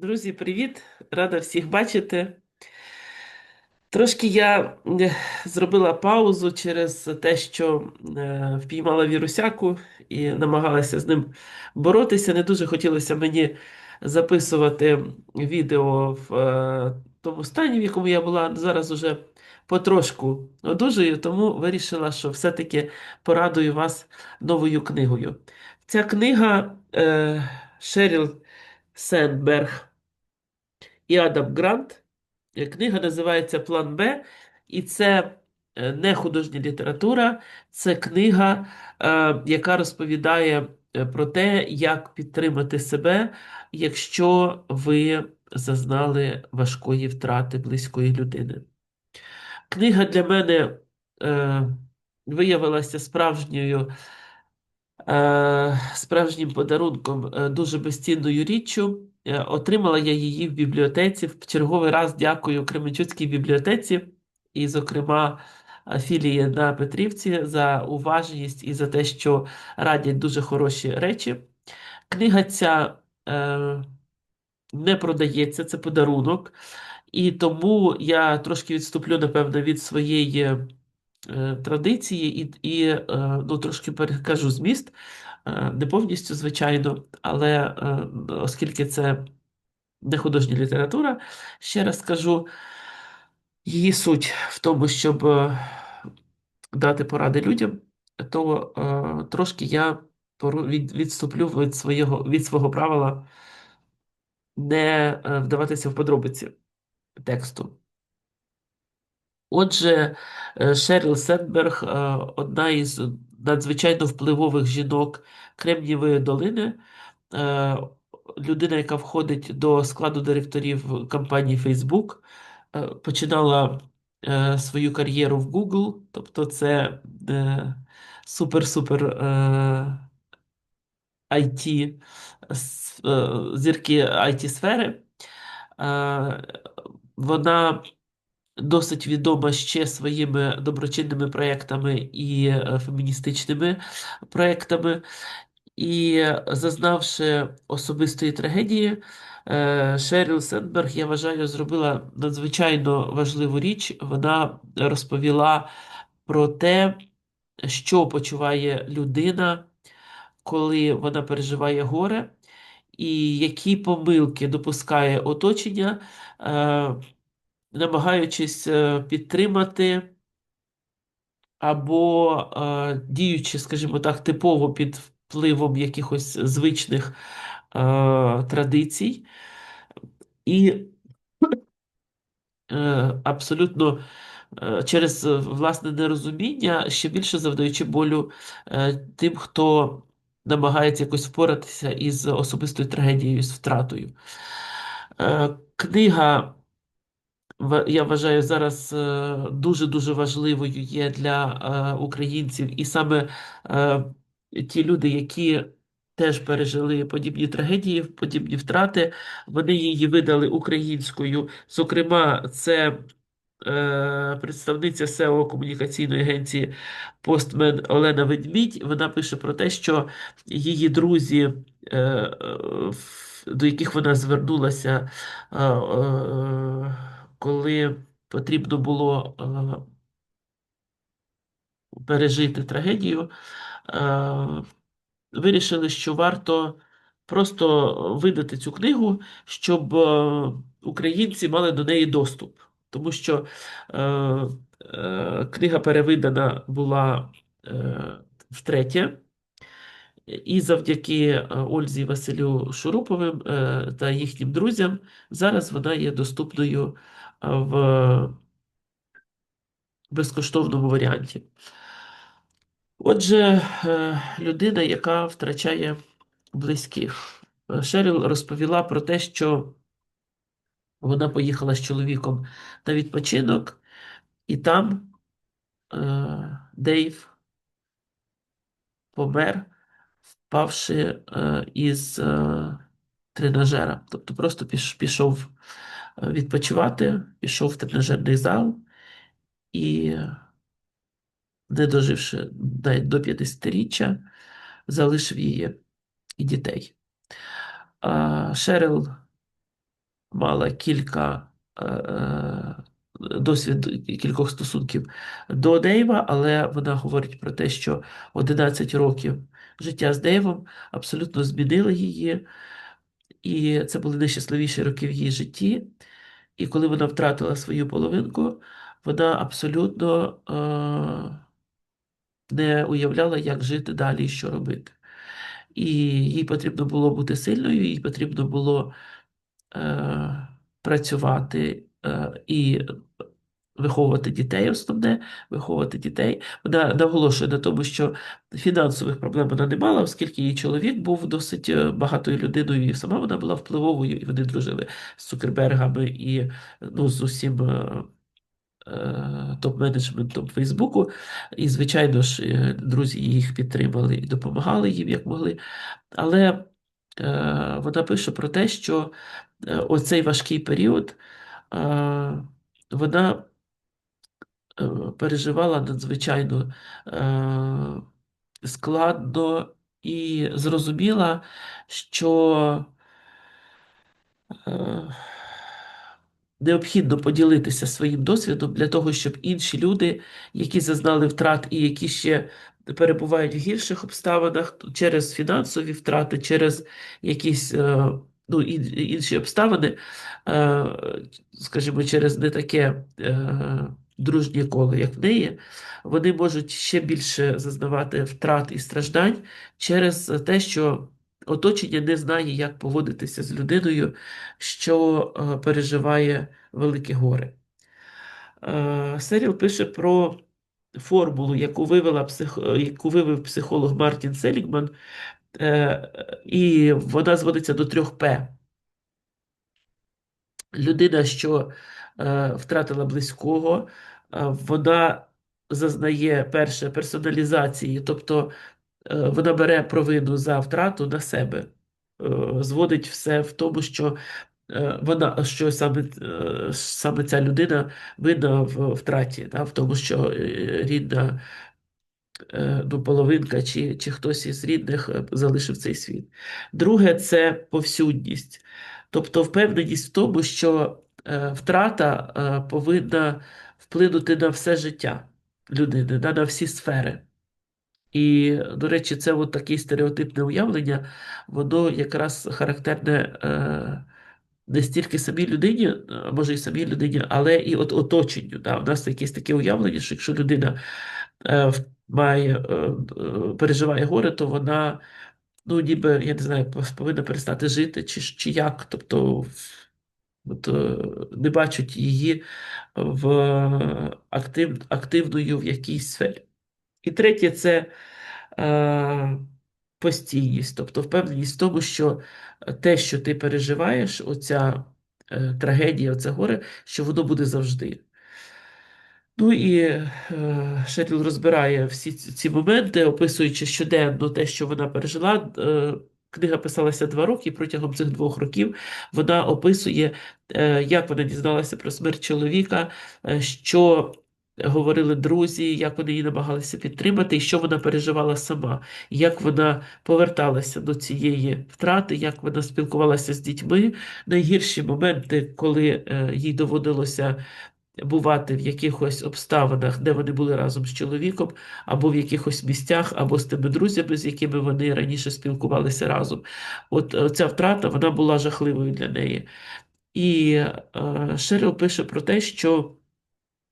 Друзі, привіт! Рада всіх бачити. Трошки я зробила паузу через те, що е, впіймала вірусяку і намагалася з ним боротися. Не дуже хотілося мені записувати відео в е, тому стані, в якому я була. Зараз уже потрошку одужую, тому вирішила, що все-таки порадую вас новою книгою. Ця книга е, Шеріл Сенберг і Адам Грант. Е, Книга називається План Б, і це е, не художня література, це книга, е, яка розповідає про те, як підтримати себе, якщо ви зазнали важкої втрати близької людини. Книга для мене виявилася справжньою. Справжнім подарунком, дуже безцінною річчю. Е, Отримала я її в бібліотеці. В черговий раз дякую Кременчуцькій бібліотеці, і, зокрема, філії на Петрівці за уважність і за те, що радять дуже хороші речі. Книга ця е, не продається, це подарунок. І тому я трошки відступлю, напевно, від своєї е, традиції і, і е, ну, трошки перекажу зміст. Не повністю, звичайно, але е, оскільки це не художня література, ще раз скажу, її суть в тому, щоб е, дати поради людям, то е, трошки я відступлю від свого, від свого правила не вдаватися в подробиці тексту. Отже, Шеріл Сенберг е, одна із надзвичайно впливових жінок Кремнієвої долини, е, людина, яка входить до складу директорів компанії Facebook, е, починала е, свою кар'єру в Google, тобто це супер-супер IT, зірки IT-сфери. Вона досить відома ще своїми доброчинними проєктами і е, феміністичними проєктами. І зазнавши особистої трагедії, е, Шеріл Сенберг, я вважаю, зробила надзвичайно важливу річ. Вона розповіла про те, що почуває людина, коли вона переживає горе, і які помилки допускає оточення, е, намагаючись е, підтримати або е, діючи, скажімо так, типово під впливом якихось звичних е, традицій, і абсолютно через власне нерозуміння ще більше завдаючи болю тим, хто намагається якось впоратися із особистою трагедією, з втратою. Книга я вважаю, зараз е, дуже-дуже важливою є для е, українців, і саме е, ті люди, які теж пережили подібні трагедії, подібні втрати, вони її видали українською. Зокрема, це е, представниця СЕО комунікаційної агенції Постмен Олена Ведмідь. Вона пише про те, що її друзі, до яких вона звернулася, коли потрібно було е, пережити трагедію, е, вирішили, що варто просто видати цю книгу, щоб е, українці мали до неї доступ. Тому що книга перевидана була втретє. І завдяки Ользі Василю Шуруповим та їхнім друзям зараз вона є доступною в безкоштовному варіанті. Отже, е, людина, яка втрачає близьких. Шеріл розповіла про те, що вона поїхала з чоловіком на відпочинок, і там е, Дейв помер, впавши е, із е, тренажера. Тобто просто піш- пішов відпочивати, пішов в тренажерний зал і, не доживши до 50-річчя, залишив її і дітей. Шерил мала кілька е, е, досвід кількох стосунків до Дейва, але вона говорить про те, що 11 років життя з Дейвом абсолютно змінили її, і це були найщасливіші роки в її житті. І коли вона втратила свою половинку, вона абсолютно е, не уявляла, як жити далі і що робити. І їй потрібно було бути сильною, їй потрібно було е, працювати е, і виховувати дітей, основне, виховувати дітей. Вона наголошує на тому, що фінансових проблем вона не мала, оскільки її чоловік був досить е, багатою людиною, і сама вона була впливовою, і вони дружили з Цукербергами і ну, з усім. е, е, Топ-менеджментом Фейсбуку, і, звичайно ж, друзі їх підтримали і допомагали їм як могли. Але е, вона пише про те, що оцей важкий період е, вона переживала надзвичайно е, складно і зрозуміла, що е, необхідно поділитися своїм досвідом для того, щоб інші люди, які зазнали втрат і які ще перебувають в гірших обставинах через фінансові втрати, через якісь е, ну, інші обставини, е, скажімо, через не таке е, дружнє коло, як в неї, вони можуть ще більше зазнавати втрат і страждань через те, що оточення не знає, як поводитися з людиною, що е, переживає велике горе. Серіл пише про формулу, яку вивела псих... яку вивів психолог Мартін Селігман, е, і вона зводиться до трьох П. Людина, що втратила близького, е, вона зазнає перше персоналізації, тобто е, вона бере провину за втрату на себе, е, зводить все в тому, що е, вона, що саме, е, саме ця людина винна в втраті, да, в тому, що е, рідна е, ну, половинка чи, чи хтось із рідних е, залишив цей світ. Друге це повсюдність, тобто впевненість в тому, що е, втрата е, повинна вплинути на все життя людини, на всі сфери. І, до речі, це от таке стереотипне уявлення, воно якраз характерне е, не стільки самій людині, може і самій людині, але і от оточенню. Да? У нас якесь таке уявлення, що якщо людина е, має, е, е, переживає горе, то вона, ну, ніби, я не знаю, повинна перестати жити, чи, чи як. Тобто, от, е, не бачать її в актив, активною в якійсь сфері. І третє це е, постійність, тобто впевненість в тому, що те, що ти переживаєш, оця е, трагедія, оце горе, що воно буде завжди. Ну і е, Шеріл розбирає всі ці моменти, описуючи щоденно те, що вона пережила. Е, Книга писалася два роки, і протягом цих двох років вона описує, е, як вона дізналася про смерть чоловіка, е, що говорили друзі, як вони її намагалися підтримати, і що вона переживала сама, як вона поверталася до цієї втрати, як вона спілкувалася з дітьми. Найгірші моменти, коли е, їй доводилося бувати в якихось обставинах, де вони були разом з чоловіком, або в якихось місцях, або з тими друзями, з якими вони раніше спілкувалися разом. От е, ця втрата вона була жахливою для неї. І е, Шерил пише про те, що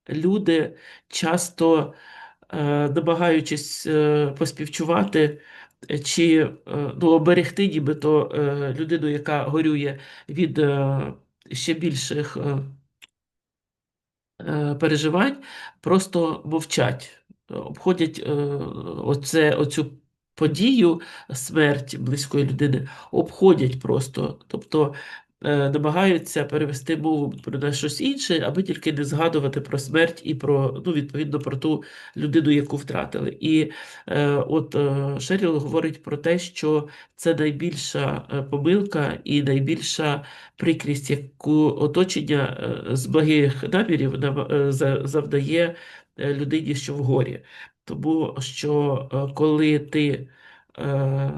люди часто, е, намагаючись е, поспівчувати чи е, ну, оберегти нібито е, людину, яка горює від е, ще більших. Переживань просто мовчать, обходять е, оце, оцю подію, смерть близької людини, обходять просто, тобто е, намагаються перевести мову про щось інше, аби тільки не згадувати про смерть і про, ну, відповідно, про ту людину, яку втратили. І е, от е, Шеріл говорить про те, що це найбільша е, помилка і найбільша прикрість, яку оточення е, з благих намірів нам- е, завдає е, людині, що в горі. Тому що е, коли ти е,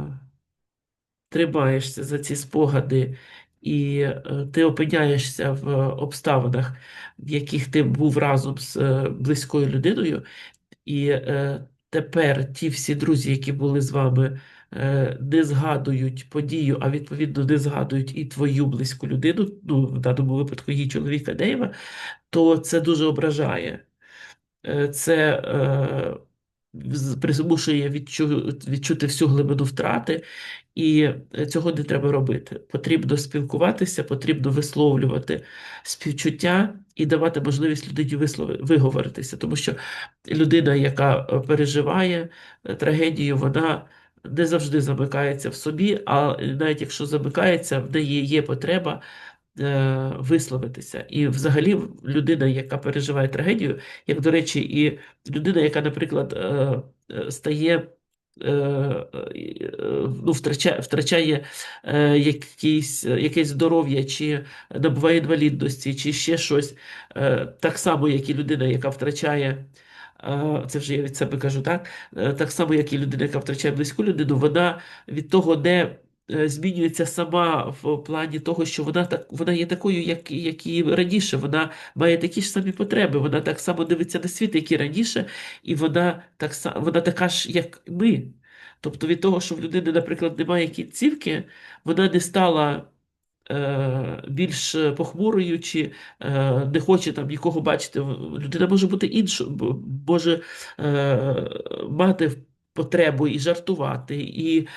тримаєшся за ці спогади і е, ти опиняєшся в обставинах, в яких ти був разом з е, близькою людиною, і е, тепер ті всі друзі, які були з вами, не згадують подію, а відповідно не згадують і твою близьку людину, ну, в даному випадку її чоловіка Дейва, то це дуже ображає. Це примушує відчу, відчути всю глибину втрати, і е, цього не треба робити. Потрібно спілкуватися, потрібно висловлювати співчуття і давати можливість людині вислови, виговоритися, тому що людина, яка е, переживає е, трагедію, вона не завжди замикається в собі, а навіть якщо замикається, в неї є потреба висловитися. І взагалі людина, яка переживає трагедію, як, до речі, і людина, яка, наприклад, е, е, стає. е, е, Ну, втрачає, втрачає е, якийсь, якесь здоров'я, чи набуває інвалідності, чи ще щось, е, так само, як і людина, яка втрачає, е, це вже я від себе кажу, так? Е, Так само, як і людина, яка втрачає близьку людину, вона від того, де е, змінюється сама в плані того, що вона так вона є такою, як, як і раніше. Вона має такі ж самі потреби. Вона так само дивиться на світ, як і раніше, і вона так вона така ж, як ми. Тобто від того, що в людини, наприклад, немає кінцівки, вона не стала е, більш похмурою, чи е, не хоче там нікого бачити. Людина може бути іншою, може е, мати потребу і жартувати, і е,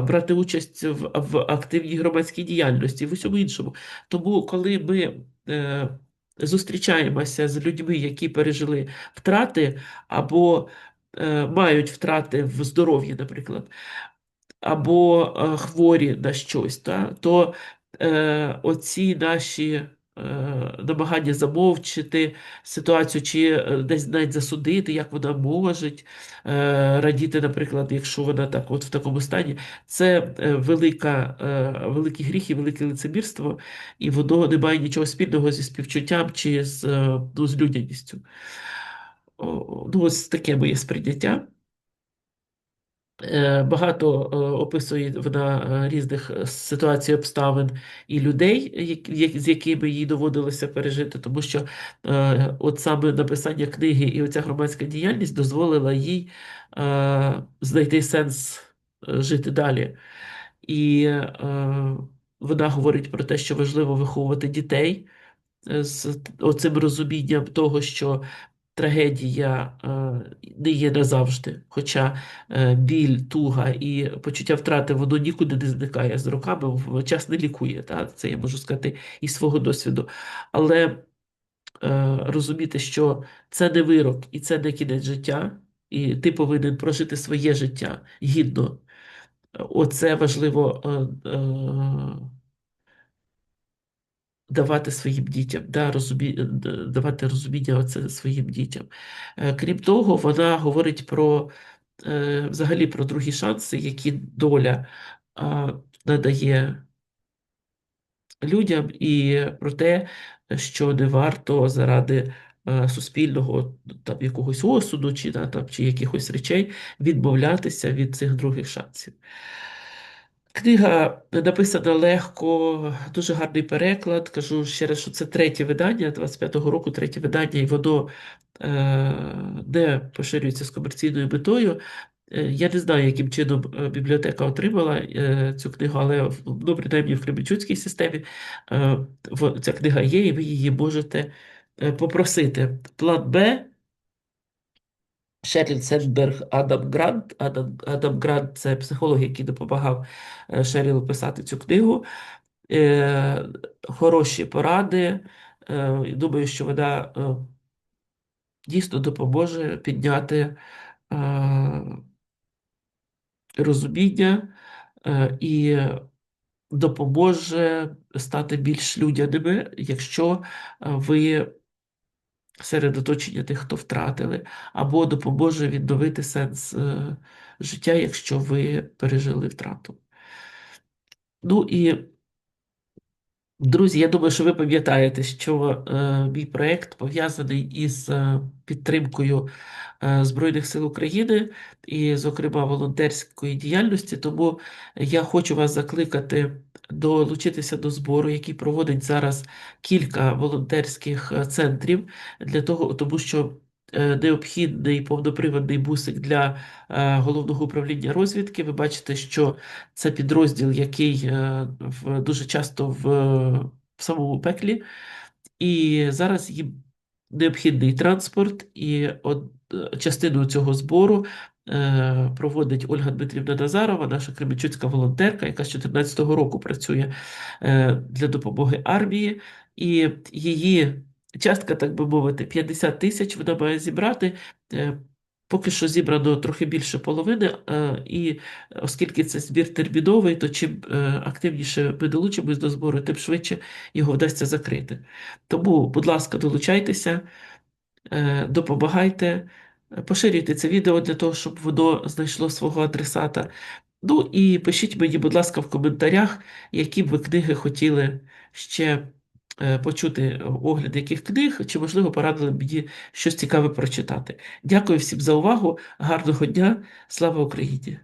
брати участь в, в активній громадській діяльності, в усьому іншому. Тому, коли ми е, зустрічаємося з людьми, які пережили втрати, або е, мають втрати в здоров'ї, наприклад, або е, хворі на щось, та, то е, оці наші намагання замовчити ситуацію, чи е, десь навіть засудити, як вона може е, радіти, наприклад, якщо вона так от в такому стані, це е, велика, е, великий гріх і велике лицемірство, і воно не має нічого спільного зі співчуттям чи з, е, ну, з людяністю. Ну, ось таке моє сприйняття. Е, Багато е, описує вона е, різних ситуацій, обставин і людей, з якими їй доводилося пережити, тому що от саме написання книги і оця громадська діяльність дозволила їй знайти сенс жити далі. І вона говорить про те, що важливо виховувати дітей з оцим розумінням того, що трагедія е, не є назавжди, хоча е, біль, туга і почуття втрати воно нікуди не зникає з роками, час не лікує. Та? Це я можу сказати із свого досвіду. Але е, розуміти, що це не вирок і це не кінець життя, і ти повинен прожити своє життя гідно. Оце важливо давати своїм дітям, да, розумі... давати розуміння оце своїм дітям. Е, Крім того, вона говорить про е, взагалі про другі шанси, які доля надає людям, і про те, що не варто заради е, суспільного там, якогось осуду чи, да, там, чи якихось речей відмовлятися від цих других шансів. Книга написана легко, дуже гарний переклад. Кажу ще раз, що це третє видання 25-го року, третє видання, і воно е, не поширюється з комерційною метою. Е, Я не знаю, яким чином е, бібліотека отримала е, цю книгу, але ну, принаймні в Кременчуцькій системі ця книга є, і ви її можете попросити. План Б. Шеріл Сендберг, Адам Грант. Адам, Адам Грант це психолог, який допомагав е, Шерілу писати цю книгу. Е, хороші поради. Е, думаю, що вона е, дійсно допоможе підняти е, розуміння е, і допоможе стати більш людяними, якщо ви серед оточення тих, хто втратили, або допоможе відновити сенс е, життя, якщо ви пережили втрату. Ну і Друзі, я думаю, що ви пам'ятаєте, що е, мій проєкт пов'язаний із е, підтримкою е, Збройних сил України і, зокрема, волонтерської діяльності. Тому я хочу вас закликати долучитися до збору, який проводить зараз кілька волонтерських е, центрів для того, тому що. Е, Необхідний повноприводний бусик для е, головного управління розвідки. Ви бачите, що це підрозділ, який е, дуже часто в, в самому пеклі, і зараз їм необхідний транспорт, і е, частину цього збору проводить Ольга Дмитрівна Назарова, наша кременчуцька волонтерка, яка з 2014 року працює для допомоги армії, і її частка, так би мовити, 50 тисяч вона має зібрати. Е, Поки що зібрано трохи більше половини, е, і оскільки це збір терміновий, то чим е, активніше ми долучимось до збору, тим швидше його вдасться закрити. Тому, будь ласка, долучайтеся, допомагайте, поширюйте це відео для того, щоб воно знайшло свого адресата. Ну і пишіть мені, будь ласка, в коментарях, які б ви книги хотіли ще почути огляд яких книг, чи, можливо, порадили мені щось цікаве прочитати. Дякую всім за увагу, гарного дня, слава Україні!